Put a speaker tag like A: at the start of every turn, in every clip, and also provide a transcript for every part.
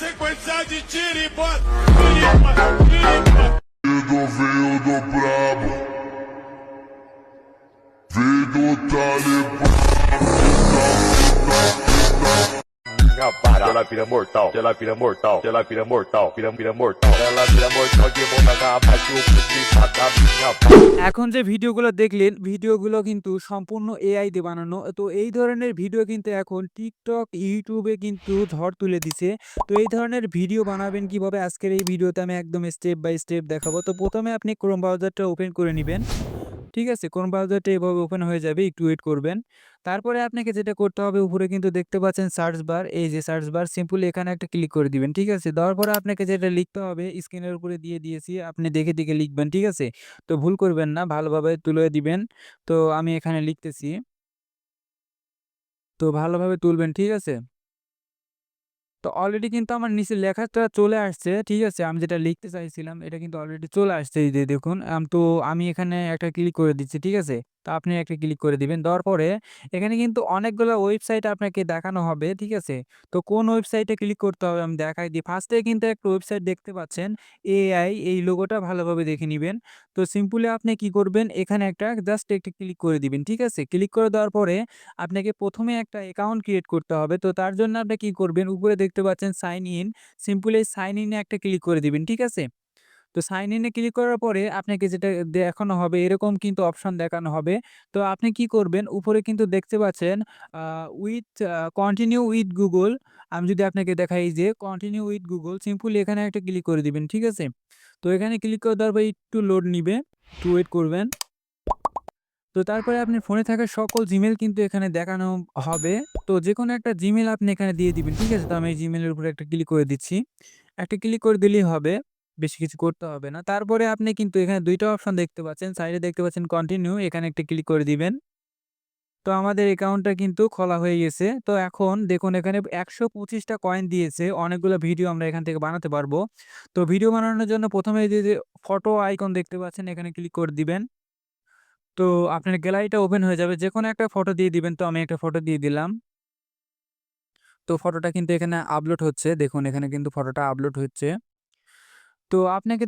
A: sequência é tiro e bota. Vindo, vindo
B: brabo. Vindo talibã. Tá, tá, tá, Talibã
C: Para, ela vira mortal, ela vira mortal, ela vira mortal, vira, vira mortal, ela vira mortal de boca capaz que o principal da minha.
D: এখন যে ভিডিওগুলো দেখলেন ভিডিওগুলো কিন্তু সম্পূর্ণ AI দিয়ে বানানো তো এই ধরনের ভিডিও কিন্তু এখন টিকটক ইউটিউবে কিন্তু ঝড় তুলে দিছে তো এই ধরনের ভিডিও বানাবেন কীভাবে আজকের এই ভিডিওতে আমি একদম স্টেপ বাই স্টেপ দেখাবো তো প্রথমে আপনি ক্রোম ব্রাউজারটা ওপেন করে নেবেন ঠিক আছে? ক্রোম ব্রাউজারটা এভাবে ওপেন হয়ে যাবে, একটু ওয়েট করবেন। তারপরে আপনাকে যেটা করতে হবে, উপরে কিন্তু দেখতে পাচ্ছেন সার্চ বার এই যে সার্চ বার সিম্পলি এখানে একটা ক্লিক করে দিবেন, ঠিক আছে? দেওয়ার পরে আপনাকে যেটা লিখতে হবে স্ক্রিনের উপরে দিয়ে দিয়েছি, আপনি দেখে দেখে লিখবেন, ঠিক আছে? তো ভুল করবেন না, ভালোভাবে তুলে দিবেন। তো আমি এখানে লিখতেছি। তো ভালোভাবে তুলবেন, ঠিক আছে? তো অলরেডি কিন্তু আমার নিচে লেখাটা চলে আসছে, ঠিক আছে? আমি যেটা লিখতে চাইছিলাম, এটা কিন্তু অলরেডি চলে আসছে এই যে দেখুন। তো আমি এখানে একটা ক্লিক করে দিচ্ছি, ঠিক আছে? তো আপনি একটা ক্লিক করে দিবেন, দেওয়ার পরে এখানে কিন্তু অনেকগুলো ওয়েবসাইট আপনাকে দেখানো হবে, ঠিক আছে? তো কোন ওয়েবসাইটে ক্লিক করতে হবে আমি দেখাই দিই। ফার্স্টে কিন্তু একটা ওয়েবসাইট দেখতে পাচ্ছেন এআই এই লোগোটা ভালোভাবে দেখে নেবেন। তো সিম্পলি আপনি কি করবেন, এখানে একটা জাস্ট একটা ক্লিক করে দিবেন, ঠিক আছে? ক্লিক করে দেওয়ার পরে আপনাকে প্রথমে একটা অ্যাকাউন্ট ক্রিয়েট করতে হবে, তো তার জন্য আপনি কি করবেন, উপরে দেখতে পাচ্ছেন সাইন ইন। সিম্পলি সাইন ইনে একটা ক্লিক করে দিবেন, ঠিক আছে? তো সাইন ইনে ক্লিক করার পরে আপনাকে যেটা দেখানো হবে, এরকম কিন্তু অপশন দেখানো হবে। তো আপনি কি করবেন, উপরে কিন্তু দেখতে পাচ্ছেন উইথ কন্টিনিউ উইথ গুগল আমি যদি আপনাকে দেখাই যে কন্টিনিউ উইথ গুগল সিম্পলি এখানে একটা ক্লিক করে দিবেন, ঠিক আছে? তো এখানে ক্লিক করে দেওয়ার পর একটু লোড নিবে, একটু ওয়েট করবেন। তো তারপরে আপনি ফোনে থাকা সকল জিমেল কিন্তু এখানে দেখানো হবে। তো যে কোনো একটা জিমেল আপনি এখানে দিয়ে দিবেন, ঠিক আছে? তো আমি এই জিমেলের উপরে একটা ক্লিক করে দিচ্ছি। একটা ক্লিক করে দিলেই হবে, বেশি কিছু করতে হবে না। তারপরে আপনি কিন্তু এখানে দুইটা অপশন দেখতে পাচ্ছেন সাইডে দেখতে পাচ্ছেন কন্টিনিউ এখানে একটা ক্লিক করে দিবেন। তো আমাদের অ্যাকাউন্টটা কিন্তু খোলা হয়ে গেছে। তো এখন দেখুন, এখানে একশো পঁচিশটা কয়েন দিয়েছে, অনেকগুলো ভিডিও আমরা এখান থেকে বানাতে পারব। তো ভিডিও বানানোর জন্য প্রথমে যে ফটো আইকন দেখতে পাচ্ছেন, এখানে ক্লিক করে দিবেন। তো আপনার গ্যালারিটা ওপেন হয়ে যাবে যে কোনো একটা ফটো দিয়ে দিবেন। তো আমি একটা ফটো দিয়ে দিলাম। তো ফটোটা কিন্তু এখানে আপলোড হচ্ছে। দেখুন, এখানে কিন্তু ফটোটা আপলোড হচ্ছে। তো আপনাকে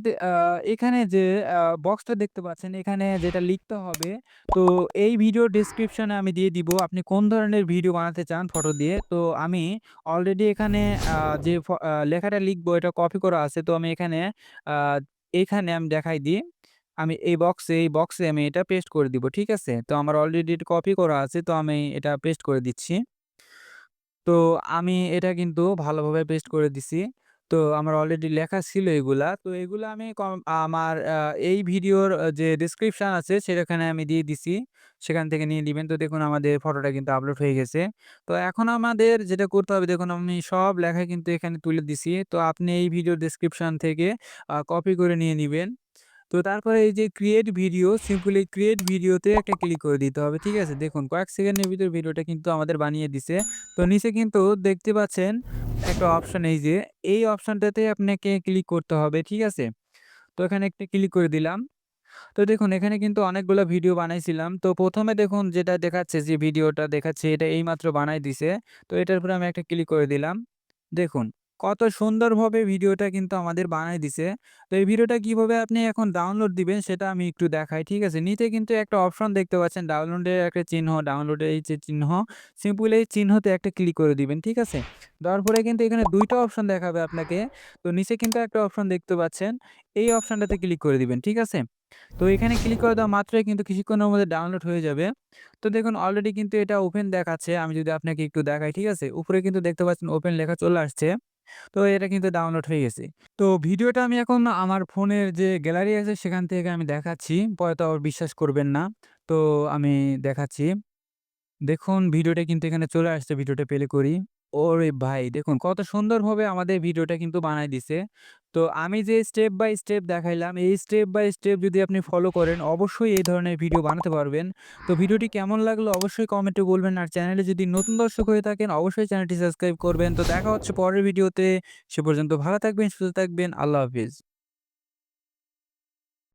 D: এখানে যে বক্সটা দেখতে পাচ্ছেন, এখানে যেটা লিখতে হবে, তো এই ভিডিও ডেসক্রিপশনে আমি দিয়ে দিব, আপনি কোন ধরনের ভিডিও বানাতে চান ফটো দিয়ে। তো আমি অলরেডি এখানে যে লেখাটা লিখব, এটা কপি করা আছে। তো আমি এখানে এখানে আমি দেখাই দিই। আমি এই বক্সে এই বক্সে আমি এটা পেস্ট করে দিব, ঠিক আছে? তো আমার অলরেডি কপি করা আছে, তো আমি এটা পেস্ট করে দিচ্ছি। তো আমি এটা কিন্তু ভালোভাবে পেস্ট করে দিছি। তো আমার অলরেডি লেখা ছিল এগুলা। তো এগুলো আমি আমার এই ভিডিওর যে ডিসক্রিপশন আছে, সেখানে আমি দিয়ে দিছি। সেখান থেকে নিয়ে দিবেন তো দেখুন আমাদের ফটোটা কিন্তু আপলোড হয়ে গেছে। তো এখন আমাদের যেটা করতে হবে, দেখুন আমি সব লেখা কিন্তু এখানে তুলে দিছি। তো আপনি এই ভিডিও ডিসক্রিপশন থেকে কপি করে নিয়ে নেবেন। তো তারপরে এই যে ক্রিয়েট ভিডিও সিম্পলি ক্রিয়েট ভিডিওতে একটা ক্লিক করে দিতে হবে, ঠিক আছে? দেখুন, কয়েক সেকেন্ডের ভিতরে ভিডিওটা কিন্তু আমাদের বানিয়ে দিছে। তো নিচে কিন্তু দেখতে পাচ্ছেন একটা অপশন এই যে, এই অপশনটাতে আপনাকে ক্লিক করতে হবে, ঠিক আছে? তো এখানে একটা ক্লিক করে দিলাম। তো দেখুন, এখানে কিন্তু অনেকগুলো ভিডিও বানাইছিলাম। তো প্রথমে দেখুন, যেটা দেখাচ্ছে, যে ভিডিওটা দেখাচ্ছে, এটা এইমাত্র বানাই দিছে। তো এটার উপরে আমি একটা ক্লিক করে দিলাম। দেখুন কত সুন্দরভাবে ভিডিওটা কিন্তু আমাদের বানাই দিছে। তো এই ভিডিওটা কীভাবে আপনি এখন ডাউনলোড দিবেন সেটা আমি একটু দেখাই, ঠিক আছে? নিচে কিন্তু একটা অপশন দেখতে পাচ্ছেন ডাউনলোডের একটা চিহ্ন ডাউনলোডের এই যে চিহ্ন সিম্পল এই চিহ্নতে একটা ক্লিক করে দিবেন, ঠিক আছে? দেওয়ার পরে কিন্তু এখানে দুইটা অপশন দেখাবে আপনাকে। তো নিচে কিন্তু একটা অপশন দেখতে পাচ্ছেন, এই অপশনটাতে ক্লিক করে দিবেন, ঠিক আছে? তো এখানে ক্লিক করে দেওয়া মাত্রই কিন্তু কিছুক্ষণের মধ্যে ডাউনলোড হয়ে যাবে। তো দেখুন অলরেডি কিন্তু এটা ওপেন দেখাচ্ছে, আমি যদি আপনাকে একটু দেখাই, ঠিক আছে? উপরে কিন্তু দেখতে পাচ্ছেন ওপেন লেখা চলে আসছে। তো এটা কিন্তু ডাউনলোড হয়ে গেছে। তো ভিডিওটা আমি এখন আমার ফোনের যে গ্যালারি আছে সেখান থেকে আমি দেখাচ্ছি, পরে তো বিশ্বাস করবেন না। তো আমি দেখাচ্ছি। দেখুন, ভিডিওটা কিন্তু এখানে চলে আসছে, ভিডিওটা প্লে করি। ওরে ভাই, দেখুন কত সুন্দরভাবে আমাদের ভিডিওটা কিন্তু বানাই দিছে। তো আমি যে স্টেপ বাই স্টেপ দেখাইলাম, এই স্টেপ বাই স্টেপ যদি আপনি ফলো করেন, অবশ্যই এই ধরনের ভিডিও বানাতে পারবেন। তো ভিডিওটি কেমন লাগল অবশ্যই কমেন্টে বলবেন। আর চ্যানেলে যদি নতুন দর্শক হয়ে থাকেন, অবশ্যই চ্যানেলটি সাবস্ক্রাইব করবেন। তো দেখা হচ্ছে পরের ভিডিওতে সে পর্যন্ত ভালো থাকবেন, সুস্থ থাকবেন। আল্লাহ হাফিজ।